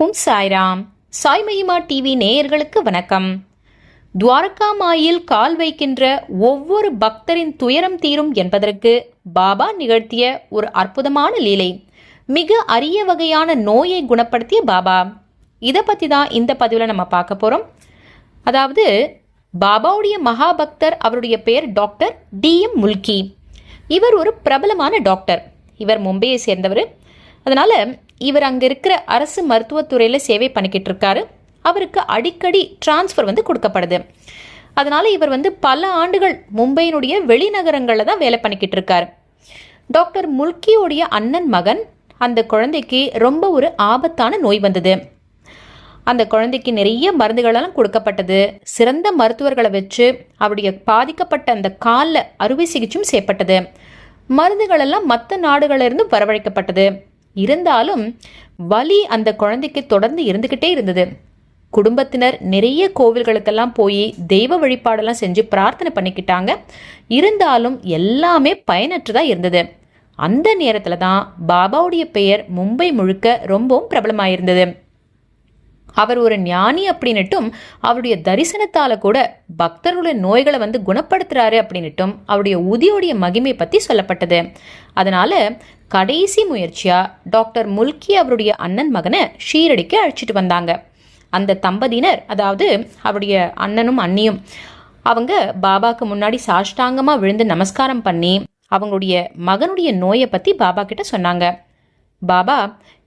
உம் சாய்ராம் சாய் மகிமா டிவி நேயர்களுக்கு வணக்கம். துவாரகா மாயில் கால் வைக்கின்ற ஒவ்வொரு பக்தரின் துயரம் தீரும் என்பதற்கு பாபா நிகழ்த்திய ஒரு அற்புதமான லீலை. மிக அரிய வகையான நோயை குணப்படுத்திய பாபா. இதை பற்றி தான் இந்த பதிவில் நம்ம பார்க்க போகிறோம் அதாவது பாபாவுடைய மகாபக்தர் அவருடைய பெயர் டாக்டர் டிஎம் முல்கி. இவர் ஒரு பிரபலமான டாக்டர். இவர் மும்பையை சேர்ந்தவர். அதனால் இவர் அங்கே இருக்கிற அரசு மருத்துவத்துறையில் சேவை பண்ணிக்கிட்டு இருக்காரு. அவருக்கு அடிக்கடி டிரான்ஸ்ஃபர் வந்து கொடுக்கப்படுது. அதனால் இவர் வந்து பல ஆண்டுகள் மும்பையினுடைய வெளிநகரங்களில் தான் வேலை பண்ணிக்கிட்டு இருக்காரு. டாக்டர் முல்கியோடைய அண்ணன் மகன் அந்த குழந்தைக்கு ரொம்ப ஒரு ஆபத்தான நோய் வந்தது. அந்த குழந்தைக்கு நிறைய மருந்துகளெல்லாம் கொடுக்கப்பட்டது. சிறந்த மருத்துவர்களை வச்சு அவருடைய பாதிக்கப்பட்ட அந்த காலில் அறுவை சிகிச்சையும் செய்யப்பட்டது. மருந்துகளெல்லாம் மற்ற நாடுகளிலிருந்து வரவழைக்கப்பட்டது. இருந்தாலும் வலி அந்த குழந்தைக்கு தொடர்ந்து இருந்துக்கிட்டே இருந்தது. குடும்பத்தினர் நிறைய கோவில்களுக்கெல்லாம் போய் தெய்வ வழிபாடெல்லாம் செஞ்சு பிரார்த்தனை பண்ணிக்கிட்டாங்க. இருந்தாலும் எல்லாமே பயனற்றதாக இருந்தது. அந்த நேரத்தில் தான் பாபாவுடைய பெயர் மும்பை முழுக்க ரொம்பவும் பிரபலமாயிருந்தது. அவர் ஒரு ஞானி அப்படின்னுட்டும் அவருடைய தரிசனத்தால் கூட பக்தர்களுடைய நோய்களை வந்து குணப்படுத்துறாரு அப்படின்னுட்டும் அவருடைய உதியோடைய மகிமை பற்றி சொல்லப்பட்டது. அதனால கடைசி முயற்சியாக டாக்டர் முல்கி அவருடைய அண்ணன் மகனை ஷீரடிக்கு அழைச்சிட்டு வந்தாங்க. அந்த தம்பதியினர் அதாவது அவருடைய அண்ணனும் அண்ணியும் அவங்க பாபாக்கு முன்னாடி சாஷ்டாங்கமாக விழுந்து நமஸ்காரம் பண்ணி அவங்களுடைய மகனுடைய நோயை பற்றி பாபா கிட்ட சொன்னாங்க. பாபா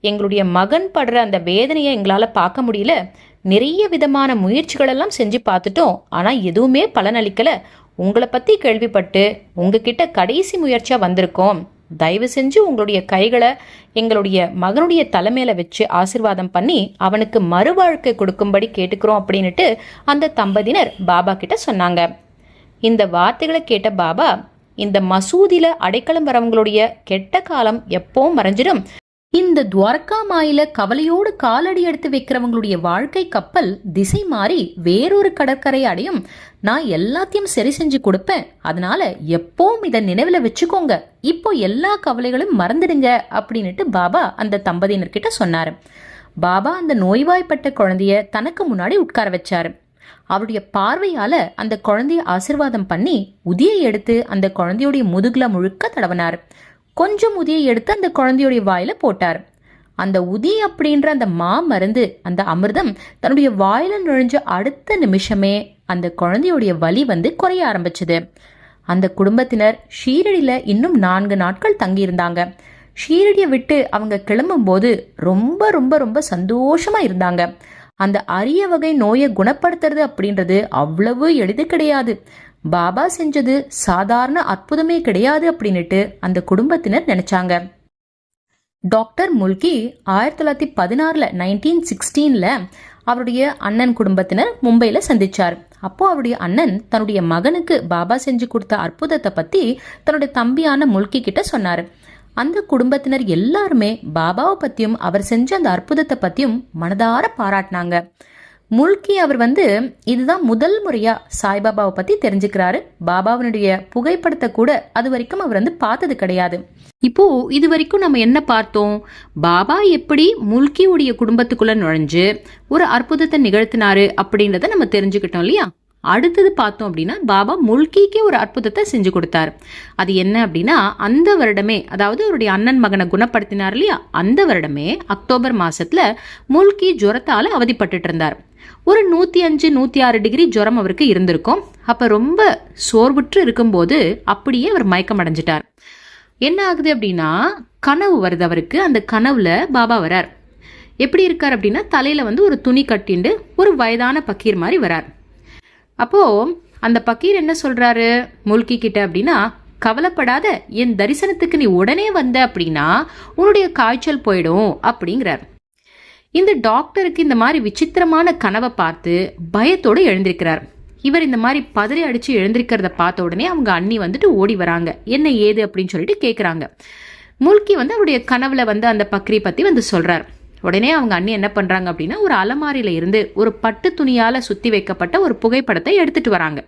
எங்களுடைய மகன் படுற அந்த வேதனையை எங்களால் பார்க்க முடியல. நிறைய விதமான முயற்சிகளெல்லாம் செஞ்சு பார்த்துட்டோம். ஆனால் எதுவுமே பலனளிக்கலை. உங்களை பற்றி கேள்விப்பட்டு உங்ககிட்ட கடைசி முயற்சியாக வந்திருக்கோம். தயவு செஞ்சு உங்களுடைய கைகளை எங்களுடைய மகனுடைய தலைமையில வச்சு ஆசிர்வாதம் பண்ணி அவனுக்கு மறுவாழ்க்கை கொடுக்கும்படி கேட்டுக்கிறோம் அப்படின்னுட்டு அந்த தம்பதியினர் பாபா கிட்ட சொன்னாங்க. இந்த வார்த்தைகளை கேட்ட பாபா இந்த மசூதியில் அடைக்கலம் வரவங்களுடைய கெட்ட காலம் எப்பவும் மறைஞ்சிடும். இந்த துவாரகா மாயில கவலையோடு காலடி எடுத்து வைக்கிறவங்களுடைய வாழ்க்கை கப்பல் திசை மாறி வேறொரு கடற்கரை அடையும். நான் எல்லாத்தையும் சரி செஞ்சு கொடுப்பேன். அதனால எப்பவும் இதை நினைவில் வச்சுக்கோங்க. இப்போ எல்லா கவலைகளும் மறந்துடுங்க அப்படின்னுட்டு பாபா அந்த தம்பதியினர்கிட்ட சொன்னாரு. பாபா அந்த நோய்வாய்ப்பட்ட குழந்தைய தனக்கு முன்னாடி உட்கார வச்சாரு. அவருடைய பார்வையால அந்த குழந்தைய ஆசிர்வாதம் பண்ணி உதியை எடுத்து அந்த குழந்தையுடைய முதுகுல முழுக்க தடவினார். கொஞ்சம் உதியை எடுத்து அந்த குழந்தையுடைய வாயில போட்டார். அந்த உதி அப்படின்ற அந்த மா மருந்து அந்த அமிர்தம் தன்னுடைய வாயில நுழைஞ்ச அடுத்த நிமிஷமே அந்த குழந்தையுடைய வலி வந்து குறைய ஆரம்பிச்சது. அந்த குடும்பத்தினர் ஷீரடியில இன்னும் நான்கு நாட்கள் தங்கியிருந்தாங்க. ஷீரடியை விட்டு அவங்க கிளம்பும்போது ரொம்ப ரொம்ப ரொம்ப சந்தோஷமா இருந்தாங்க. அந்த அரிய வகை நோயை குணப்படுத்துறது அப்படின்றது அவ்வளவு எளிது கிடையாது. பாபா செஞ்சது சாதாரண அற்புதமே கிடையாது அப்படின்னுட்டு அந்த குடும்பத்தினர் நினைச்சாங்க. டாக்டர் முல்கி ஆயிரத்தி தொள்ளாயிரத்தி பதினாறுல நைன்டீன் சிக்ஸ்டீன்ல அவருடைய அண்ணன் குடும்பத்தினர் மும்பையில சந்திச்சார். அப்போ அவருடைய அண்ணன் தன்னுடைய மகனுக்கு பாபா செஞ்சு கொடுத்த அற்புதத்தை பத்தி தன்னுடைய தம்பியான முல்கி கிட்ட சொன்னார். அந்த குடும்பத்தினர் எல்லாருமே பாபாவை பத்தியும் அவர் செஞ்ச அந்த அற்புதத்தை பத்தியும் மனதார பாராட்டினாங்க. முல்கி அவர் வந்து இதுதான் முதல் முறையா சாய்பாபாவை பத்தி தெரிஞ்சுக்கிறாரு. பாபாவினுடைய புகைப்படத்தை கூட அது வரைக்கும் அவர் வந்து பார்த்தது கிடையாது. இப்போ இது வரைக்கும் நம்ம என்ன பார்த்தோம்? பாபா எப்படி முல்கியுடைய குடும்பத்துக்குள்ள நுழைஞ்சு ஒரு அற்புதத்தை நிகழ்த்தினாரு அப்படின்றத நம்ம தெரிஞ்சுக்கிட்டோம் இல்லையா? அடுத்தது பார்த்தோம் அப்படின்னா பாபா முல்கிக்கே ஒரு அற்புதத்தை செஞ்சு கொடுத்தார். அது என்ன அப்படின்னா அந்த வருடமே அதாவது அவருடைய அண்ணன் மகனை குணப்படுத்தினார் இல்லையா? அந்த வருடமே அக்டோபர் மாசத்துல முல்கி ஜுரத்தால அவதிப்பட்டுட்டு இருந்தார் ஒரு நூற்றி அஞ்சு நூற்றி ஆறு டிகிரி ஜுரம் அவருக்கு இருந்திருக்கும். அப்போ ரொம்ப சோர்வுற்று இருக்கும்போது அப்படியே அவர் மயக்கம் அடைஞ்சிட்டார் என்ன ஆகுது அப்படின்னா கனவு வருது அவருக்கு. அந்த கனவுல பாபா வரார். எப்படி இருக்கார் அப்படின்னா தலையில வந்து ஒரு துணி கட்டிண்டு ஒரு வயதான பக்கீர் மாதிரி வரார். அப்போ அந்த பக்கீர் என்ன சொல்றாரு? முல்கி கிட்ட அப்படின்னா கவலைப்படாத என் தரிசனத்துக்கு நீ உடனே வந்த அப்படின்னா உன்னுடைய காய்ச்சல் போயிடும் அப்படிங்கிறார். இந்த டாக்டருக்கு இந்த மாதிரி விசித்திரமான கனவை பார்த்து பயத்தோடு எழுந்திருக்கிறார். இவர் இந்த மாதிரி பதறி அடிச்சு எழுந்திருக்கிறத பார்த்த உடனே அவங்க அண்ணி வந்துட்டு ஓடி வராங்க. என்ன ஏது? அப்படின்னு சொல்லிட்டு கேட்குறாங்க முல்கி வந்து அவருடைய கனவுல வந்து அந்த பக்ரி பத்தி வந்து சொல்கிறார் உடனே அவங்க அண்ணி என்ன பண்ணுறாங்க அப்படின்னா ஒரு அலமாரியில் இருந்து ஒரு பட்டு துணியால் சுற்றி வைக்கப்பட்ட ஒரு புகைப்படத்தை எடுத்துட்டு வராங்க.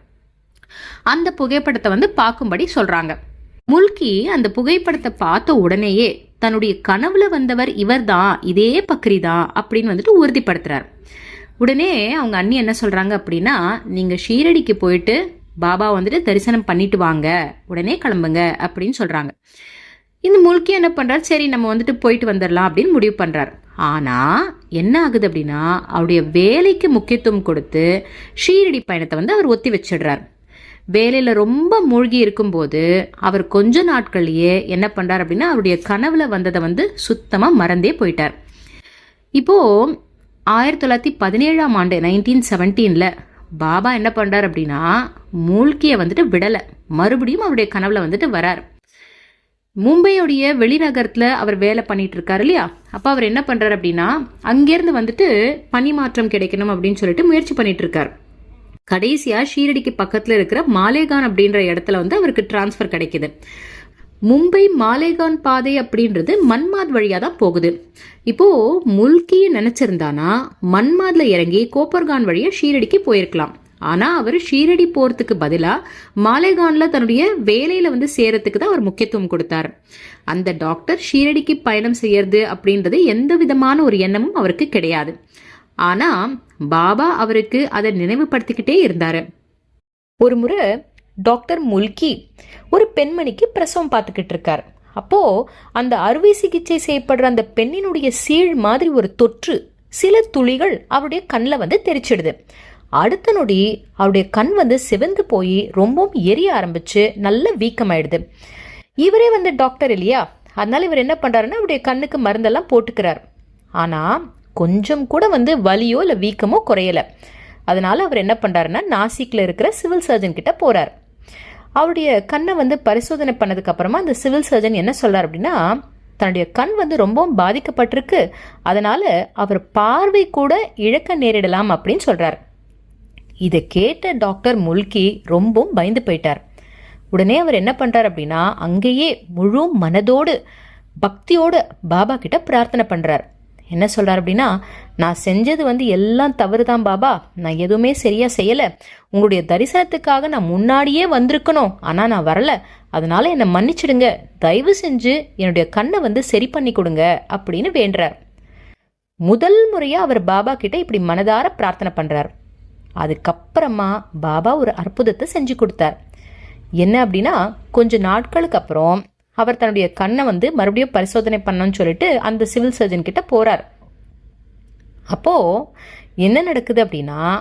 அந்த புகைப்படத்தை வந்து பார்க்கும்படி சொல்கிறாங்க முல்கி அந்த புகைப்படத்தை பார்த்த உடனேயே தன்னுடைய கனவுல வந்தவர் இவர் தான் இதே பக்ரி தான் அப்படின்னு வந்துட்டு உறுதிப்படுத்துறார். உடனே அவங்க அண்ணி என்ன சொல்கிறாங்க அப்படின்னா நீங்கள் ஷீரடிக்கு போயிட்டு பாபா வந்துட்டு தரிசனம் பண்ணிட்டு வாங்க உடனே கிளம்புங்க அப்படின்னு சொல்கிறாங்க இந்த முல்கி என்ன பண்ணுறாரு சரி நம்ம வந்துட்டு போயிட்டு வந்துடலாம் அப்படின்னு முடிவு பண்ணுறாரு ஆனால் என்ன ஆகுது அப்படின்னா அவருடைய வேலைக்கு முக்கியத்துவம் கொடுத்து ஷீரடி பயணத்தை வந்து அவர் ஒத்தி வச்சிடுறார். வேலையில் ரொம்ப மூழ்கி இருக்கும்போது அவர் கொஞ்ச நாட்கள்லேயே என்ன பண்ணுறார் அப்படின்னா அவருடைய கனவுல வந்ததை வந்து சுத்தமாக மறந்தே போயிட்டார். இப்போது ஆயிரத்தி தொள்ளாயிரத்தி பதினேழாம் ஆண்டு நைன்டீன் செவன்டீனில் பாபா என்ன பண்ணுறார் அப்படின்னா மூழ்கியை வந்துட்டு விடலை. மறுபடியும் அவருடைய கனவுல வந்துட்டு வரார். மும்பையுடைய வெளிநகரத்தில் அவர் வேலை பண்ணிட்டு இருக்காரு இல்லையா? அப்போ அவர் என்ன பண்ணுறாரு அப்படின்னா அங்கேருந்து வந்துட்டு பணி மாற்றம் கிடைக்கணும் அப்படின்னு சொல்லிட்டு முயற்சி பண்ணிட்டு இருக்காரு கடைசியாக ஷீரடிக்கு பக்கத்தில் இருக்கிற மாலேகான் அப்படின்ற இடத்துல வந்து அவருக்கு டிரான்ஸ்ஃபர் கிடைக்குது. மும்பை மாலேகான் பாதை அப்படின்றது மன்மாத் வழியாக தான் போகுது. இப்போ முல்கிய நினச்சிருந்தானா மன்மாதில் இறங்கி கோப்பர்கான் வழியாக ஷீரடிக்கு போயிருக்கலாம். ஆனா அவர் ஷீரடி போறதுக்கு பதிலா மாலேகான்ல தன்னுடைய வேலையில வந்து சேரத்துக்கு தான் அவர் முக்கியத்துவம் கொடுத்தார். அந்த டாக்டர் ஷீரடிக்கு பயணம் செய்யறது அப்படின்றது எந்த விதமான ஒரு எண்ணமும் அவருக்கு கிடையாது. ஆனா பாபா அவருக்கு அதை நினைவுபடுத்திக்கிட்டே இருந்தாரு. ஒரு முறை டாக்டர் முல்கி ஒரு பெண்மணிக்கு பிரசவம் பார்த்துக்கிட்டு இருக்கார். அப்போ அந்த அறுவை சிகிச்சை செய்யப்படுற அந்த பெண்ணினுடைய சீழ் மாதிரி ஒரு தொற்று சில துளிகள் அவருடைய கண்ணில் வந்து தெரிச்சிடுது. அடுத்த நொடி அவருடைய கண் வந்து சிவந்து போய் ரொம்பவும் எரிய ஆரம்பிச்சு நல்ல வீக்கமாயிடுது. இவரே வந்து டாக்டர் இல்லையா? அதனால இவர் என்ன பண்ணுறாருன்னா அவருடைய கண்ணுக்கு மருந்தெல்லாம் போட்டுக்கிறார். ஆனால் கொஞ்சம் கூட வந்து வலியோ இல்லை வீக்கமோ குறையலை. அதனால அவர் என்ன பண்ணுறாருன்னா நாசிக்கில் இருக்கிற சிவில் சர்ஜன் கிட்ட போகிறார் அவருடைய கண்ணை வந்து பரிசோதனை பண்ணதுக்கப்புறமா அந்த சிவில் சர்ஜன் என்ன சொல்கிறார் அப்படின்னா தன்னுடைய கண் வந்து ரொம்பவும் பாதிக்கப்பட்டிருக்கு. அதனால் அவர் பார்வை கூட இழக்க நேரிடலாம் அப்படின்னு சொல்கிறார் இதை கேட்ட டாக்டர் முல்கி ரொம்பவும் பயந்து போயிட்டார். உடனே அவர் என்ன பண்ணுறார் அப்படின்னா அங்கேயே முழு மனதோடு பக்தியோடு பாபா கிட்ட பிரார்த்தனை பண்ணுறார் என்ன சொல்கிறார் அப்படின்னா நான் செஞ்சது வந்து எல்லாம் தவறு தான் பாபா. நான் எதுவுமே சரியாக செய்யலை. உங்களுடைய தரிசனத்துக்காக நான் முன்னாடியே வந்திருக்கணும். ஆனால் நான் வரல. அதனால என்னை மன்னிச்சிடுங்க. தயவு செஞ்சு என்னுடைய கண்ணை வந்து சரி பண்ணி கொடுங்க அப்படின்னு வேண்டுறார். முதல் முறையாக அவர் பாபா கிட்ட இப்படி மனதார பிரார்த்தனை பண்ணுறார் அதுக்கப்புறமா பாபா ஒரு அற்புதத்தை செஞ்சு கொடுத்தார். என்ன அப்படின்னா கொஞ்ச நாட்களுக்கு அப்புறம் அவர் தன்னுடைய கண்ணை வந்து மறுபடியும் பரிசோதனை பண்ணணும்னு சொல்லிட்டு அந்த சிவில் சர்ஜன் கிட்ட போறார். அப்போ என்ன நடக்குது அப்படின்னா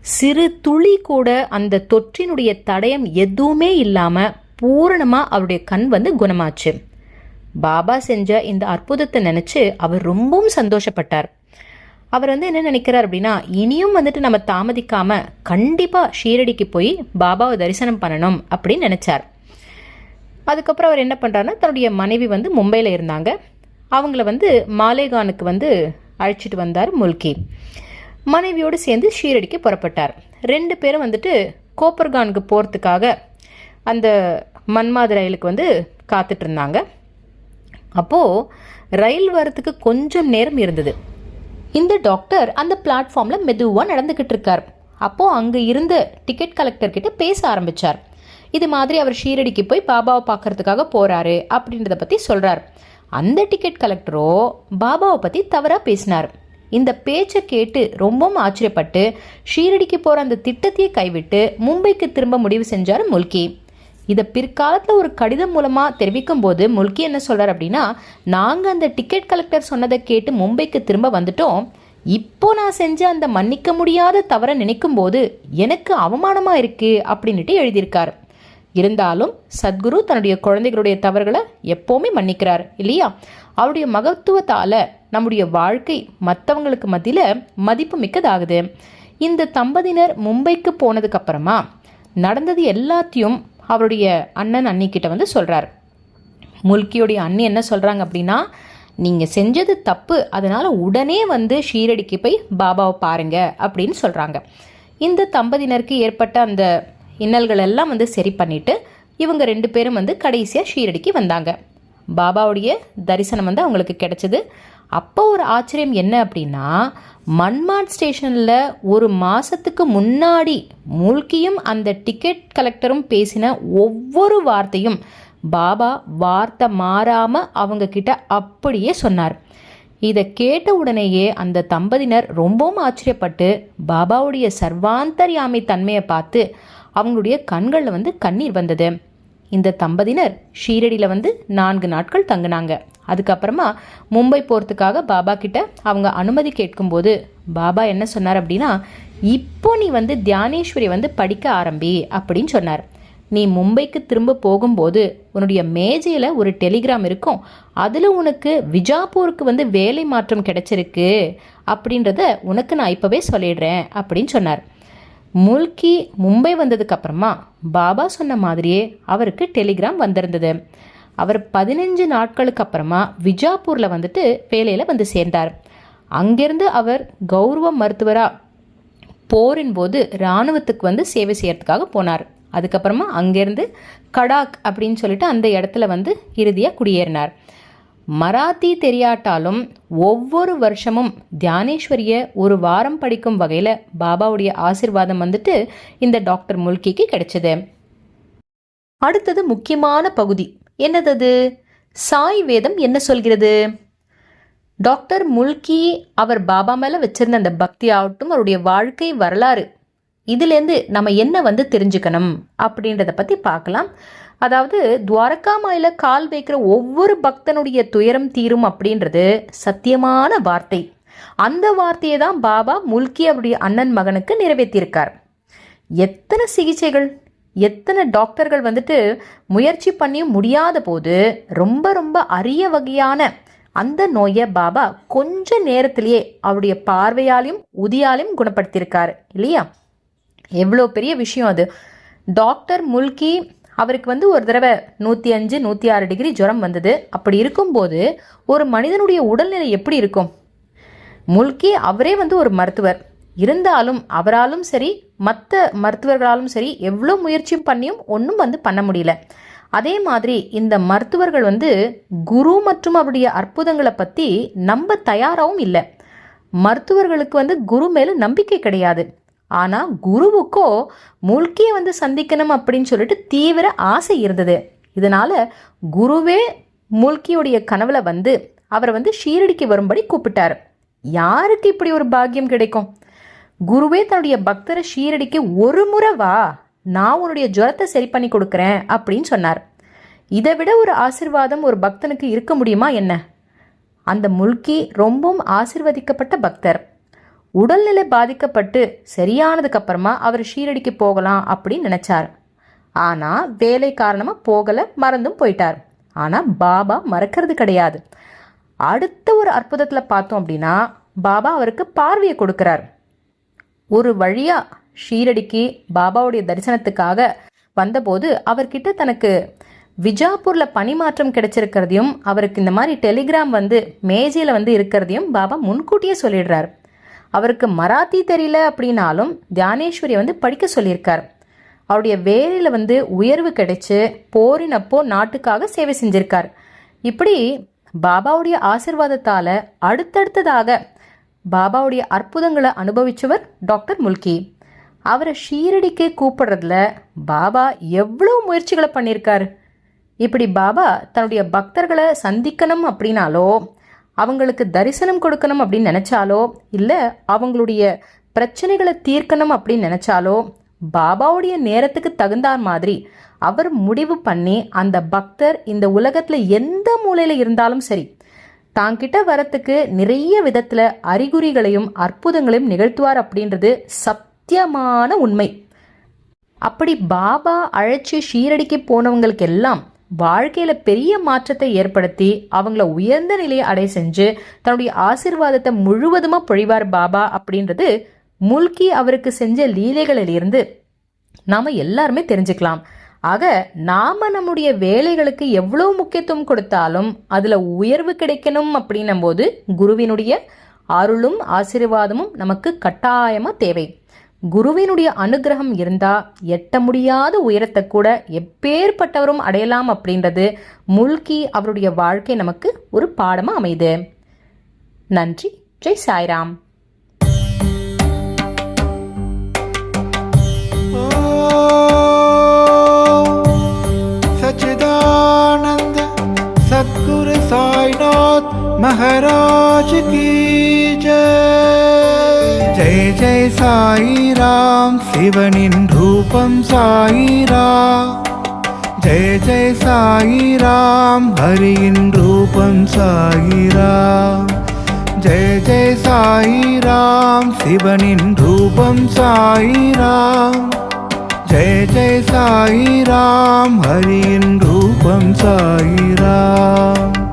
சிறு துளி கூட அந்த தொற்றினுடைய தடயம் எதுவுமே இல்லாம பூரணமா அவருடைய கண் வந்து குணமாச்சு. பாபா செஞ்ச இந்த அற்புதத்தை நினைச்சு அவர் ரொம்பவும் சந்தோஷப்பட்டார். அவர் வந்து என்ன நினைக்கிறார் அப்படின்னா இனியும் வந்துட்டு நம்ம தாமதிக்காம கண்டிப்பா ஷீரடிக்கு போய் பாபாவை தரிசனம் பண்ணணும் அப்படின்னு நினைச்சார். அதுக்கப்புறம் அவர் என்ன பண்ணுறாருன்னா தன்னுடைய மனைவி வந்து மும்பையில் இருந்தாங்க. அவங்கள வந்து மாலேகானுக்கு வந்து அழைச்சிட்டு வந்தார் முல்கி. மனைவியோடு சேர்ந்து ஷீரடிக்கு புறப்பட்டார். ரெண்டு பேரும் வந்துட்டு கோப்பர்கானுக்கு போகிறதுக்காக அந்த மன்மாத ரயிலுக்கு வந்து காத்துட்ருந்தாங்க அப்போது ரயில் வரத்துக்கு கொஞ்சம் நேரம் இருந்தது. இந்த டாக்டர் அந்த பிளாட்ஃபார்மில் மெதுவாக நடந்துக்கிட்டு இருக்கார் அப்போது அங்கே இருந்த டிக்கெட் கலெக்டர்கிட்ட பேச ஆரம்பித்தார் இது மாதிரி அவர் ஷீரடிக்கு போய் பாபாவை பார்க்கறதுக்காக போகிறாரு அப்படின்றத பற்றி சொல்கிறார் அந்த டிக்கெட் கலெக்டரோ பாபாவை பற்றி தவறாக பேசினார். இந்த பேச்சை கேட்டு ரொம்பவும் ஆச்சரியப்பட்டு ஷீரடிக்கு போகிற அந்த திட்டத்தையே கைவிட்டு மும்பைக்கு திரும்ப முடிவு செஞ்சார் முல்கி. இதை பிற்காலத்தில் ஒரு கடிதம் மூலமாக தெரிவிக்கும் போது முல்கி என்ன சொல்கிறார் அப்படின்னா நாங்கள் அந்த டிக்கெட் கலெக்டர் சொன்னதை கேட்டு மும்பைக்கு திரும்ப வந்துட்டோம். இப்போ நான் செஞ்ச அந்த மன்னிக்க முடியாத தவறை நினைக்கும் போது எனக்கு அவமானமாக இருக்கு அப்படின்ட்டு எழுதியிருக்கார். இருந்தாலும் சத்குரு தன்னுடைய குழந்தைகளுடைய தவறுகளை எப்போவுமே மன்னிக்கிறார் இல்லையா? அவருடைய மகத்துவத்தால் நம்முடைய வாழ்க்கை மற்றவங்களுக்கு மத்தியில் மதிப்பு மிக்கதாகுது. இந்த தம்பதியினர் மும்பைக்கு போனதுக்கப்புறமா நடந்தது எல்லாத்தையும் அவருடைய அண்ணன் அண்ணிக்கிட்ட வந்து சொல்கிறார் முல்கியோடைய அண்ணி என்ன சொல்கிறாங்க அப்படின்னா நீங்கள் செஞ்சது தப்பு அதனால் உடனே வந்து ஷீரடிக்கு போய் பாபாவை பாருங்க அப்படின்னு சொல்கிறாங்க இந்த தம்பதியினருக்கு ஏற்பட்ட அந்த இன்னல்கள் எல்லாம் வந்து சரி பண்ணிவிட்டு இவங்க ரெண்டு பேரும் வந்து கடைசியாக ஷீரடிக்கு வந்தாங்க. பாபாவுடைய தரிசனம் வந்து அவங்களுக்கு கிடைச்சது. அப்போ ஒரு ஆச்சரியம் என்ன அப்படின்னா மன்மாட் ஸ்டேஷனில் ஒரு மாதத்துக்கு முன்னாடி மூழ்கியும் அந்த டிக்கெட் கலெக்டரும் பேசின ஒவ்வொரு வார்த்தையும் பாபா வார்த்தை மாறாமல் அவங்க கிட்ட அப்படியே சொன்னார். இதை கேட்ட உடனேயே அந்த தம்பதியினர் ரொம்பவும் ஆச்சரியப்பட்டு பாபாவுடைய சர்வாந்தர்யாமி தன்மையை பார்த்து அவங்களுடைய கண்களில் வந்து கண்ணீர் வந்தது. இந்த தம்பதியினர் ஷீரடியில் வந்து நான்கு நாட்கள் தங்கினாங்க. அதுக்கப்புறமா மும்பை போகிறதுக்காக பாபா கிட்ட அவங்க அனுமதி கேட்கும்போது பாபா என்ன சொன்னார் அப்படின்னா இப்போ நீ வந்து தியானேஸ்வரி வந்து படிக்க ஆரம்பி அப்படின்னு சொன்னார். நீ மும்பைக்கு திரும்ப போகும்போது உன்னுடைய மேஜையில் ஒரு டெலிகிராம் இருக்கும். அதில் உனக்கு விஜாப்பூருக்கு வந்து வேலை மாற்றம் கிடைச்சிருக்கு. அப்படின்றத உனக்கு நான் இப்போவே சொல்லிடுறேன் அப்படின்னு சொன்னார். முல்கி மும்பை வந்ததுக்கு அப்புறமா பாபா சொன்ன மாதிரியே அவருக்கு டெலிகிராம் வந்திருந்தது. அவர் பதினஞ்சு நாட்களுக்கு அப்புறமா விஜாப்பூரில் வந்துட்டு வேலையில் வந்து சேர்ந்தார். அங்கிருந்து அவர் கௌரவ மருத்துவராக போரின் போது இராணுவத்துக்கு வந்து சேவை செய்யறதுக்காக போனார். அதுக்கப்புறமா அங்கேருந்து கடாக் அப்படின்னு சொல்லிட்டு அந்த இடத்துல வந்து இறுதியாக குடியேறினார். மராத்தி தெரியாட்டாலும் ஒவ்வொரு வருஷமும் தியானேஸ்வரிய ஒரு வாரம் படிக்கும் வகையில் பாபாவுடைய ஆசிர்வாதம் வந்துட்டு இந்த டாக்டர் முல்கிக்கு கிடைச்சது. அடுத்தது முக்கியமான பகுதி. என்னது சாய் வேதம் என்ன சொல்கிறது? டாக்டர் முல்கி அவர் பாபா மேலே வச்சிருந்த அந்த பக்தி ஆகட்டும் அவருடைய வாழ்க்கை வரலாறு. இதுலேருந்து நம்ம என்ன வந்து தெரிஞ்சுக்கணும் அப்படின்றத பற்றி பார்க்கலாம். அதாவது துவாரகா மாயில கால் வைக்கிற ஒவ்வொரு பக்தனுடைய துயரம் தீரும் அப்படின்றது சத்தியமான வார்த்தை. அந்த வார்த்தையை தான் பாபா முல்கி அவருடைய அண்ணன் மகனுக்கு நிறைவேற்றியிருக்கார். எத்தனை சிகிச்சைகள் எத்தனை டாக்டர்கள் வந்துட்டு முயற்சி பண்ணியும் முடியாத போது ரொம்ப ரொம்ப அரிய வகையான அந்த நோயை பாபா கொஞ்ச நேரத்திலேயே அவருடைய பார்வையாலையும் உதியாலையும் குணப்படுத்தியிருக்காரு இல்லையா? எவ்வளோ பெரிய விஷயம் அது. டாக்டர் முல்கி அவருக்கு வந்து ஒரு தடவை நூற்றி அஞ்சு நூற்றி ஆறு டிகிரி ஜுரம் வந்தது. அப்படி இருக்கும்போது ஒரு மனிதனுடைய உடல்நிலை எப்படி இருக்கும்? முல்கி அவரே வந்து ஒரு மருத்துவர். இருந்தாலும் அவராலும் சரி மற்ற மருத்துவர்களாலும் சரி எவ்வளோ முயற்சியும் பண்ணியும் ஒன்றும் வந்து பண்ண முடியல. அதே மாதிரி இந்த மருத்துவர்கள் வந்து குரு மற்றும் அவருடைய அற்புதங்களை பற்றி நம்ப தயாராகவும் இல்லை. மருத்துவர்களுக்கு வந்து குரு மேலே நம்பிக்கை கிடையாது. ஆனால் குருவுக்கோ முல்கியை வந்து சந்திக்கணும் அப்படின்னு சொல்லிட்டு தீவிர ஆசை இருந்தது. இதனால் குருவே முல்கியுடைய கனவுல வந்து அவரை வந்து ஷீரடிக்கு வரும்படி கூப்பிட்டார். யாருக்கு இப்படி ஒரு பாக்கியம் கிடைக்கும்? குருவே தன்னுடைய பக்தரை ஷீரடிக்கு ஒரு முறை வா நான் உன்னுடைய ஜுரத்தை சரி பண்ணி கொடுக்குறேன் அப்படின்னு சொன்னார். இதை விட ஒரு ஆசிர்வாதம் ஒரு பக்தனுக்கு இருக்க முடியுமா என்ன? அந்த முல்கி ரொம்பவும் ஆசிர்வதிக்கப்பட்ட பக்தர். உடல்நிலை பாதிக்கப்பட்டு சரியானதுக்கு அப்புறமா அவர் ஷீரடிக்கு போகலாம் அப்படின்னு நினைச்சார். ஆனால் வேலை காரணமாக போகலை மறந்தும் போயிட்டார். ஆனால் பாபா மறக்கிறது கிடையாது. அடுத்த ஒரு அற்புதத்தில் பார்த்தோம் அப்படின்னா பாபா அவருக்கு பார்வையை கொடுக்கிறார். ஒரு வழியாக ஷீரடிக்கு பாபாவுடைய தரிசனத்துக்காக வந்தபோது அவர்கிட்ட தனக்கு விஜாப்பூரில் பணிமாற்றம் கிடைச்சிருக்கிறதையும் அவருக்கு இந்த மாதிரி டெலிகிராம் வந்து மேஜையில் வந்து இருக்கிறதையும் பாபா முன்கூட்டியே சொல்லிடுறார். அவருக்கு மராத்தி தெரியல அப்படின்னாலும் தியானேஸ்வரியை வந்து படிக்க சொல்லியிருக்கார். அவருடைய வேலையில் வந்து உயர்வு கிடைச்சு போரினப்போ நாட்டுக்காக சேவை செஞ்சிருக்கார். இப்படி பாபாவுடைய ஆசிர்வாதத்தால் அடுத்தடுத்ததாக பாபாவுடைய அற்புதங்களை அனுபவிச்சவர் டாக்டர் முல்கி. அவரை ஷீரடிக்கு கூப்பிடுறதுல பாபா எவ்வளோ முயற்சிகளை பண்ணியிருக்கார். இப்படி பாபா தன்னுடைய பக்தர்களை சந்திக்கணும் அப்படின்னாலோ அவங்களுக்கு தரிசனம் கொடுக்கணும் அப்படின்னு நினச்சாலோ இல்லை அவங்களுடைய பிரச்சனைகளை தீர்க்கணும் அப்படின்னு நினச்சாலோ பாபாவுடைய நேரத்துக்கு தகுந்தார் மாதிரி அவர் முடிவு பண்ணி அந்த பக்தர் இந்த உலகத்தில் எந்த மூலையில் இருந்தாலும் சரி தாங்கிட்ட வரத்துக்கு நிறைய விதத்தில் அறிகுறிகளையும் அற்புதங்களையும் நிகழ்த்துவார் அப்படின்றது சத்தியமான உண்மை. அப்படி பாபா அழைச்சி ஷீரடிக்கு போனவங்களுக்கு எல்லாம் வாழ்க்கையில் பெரிய மாற்றத்தை ஏற்படுத்தி அவங்கள உயர்ந்த நிலையை அடை செஞ்சு தன்னுடைய ஆசிர்வாதத்தை முழுவதுமாக பொழிவார் பாபா அப்படின்றது முல்கி அவருக்கு செஞ்ச லீலைகளிலிருந்து நாம் எல்லாருமே தெரிஞ்சுக்கலாம். ஆக நாம நம்முடைய வேலைகளுக்கு எவ்வளவு முக்கியத்துவம் கொடுத்தாலும் அதில் உயர்வு கிடைக்கணும் அப்படின்னும் போது குருவினுடைய அருளும் ஆசீர்வாதமும் நமக்கு கட்டாயமாக தேவை. குருவினுடைய அனுகிரகம் இருந்தால் எட்ட முடியாத உயரத்தை கூட எப்பேற்பட்டவரும் அடையலாம் அப்படின்றது முல்கி அவருடைய வாழ்க்கை நமக்கு ஒரு பாடமாக அமையுது. நன்றி. ஜெய் சாய்ராம். सच्चिदानंद சத்குரு साईनाथ महाराज की जय जय साई राम शिवनिन् रूपं साई राम जय जय साई राम हरिन् रूपं साई राम जय जय साई राम शिवनिन् रूपं साई राम जय जय साई राम हरिन् रूपं साई राम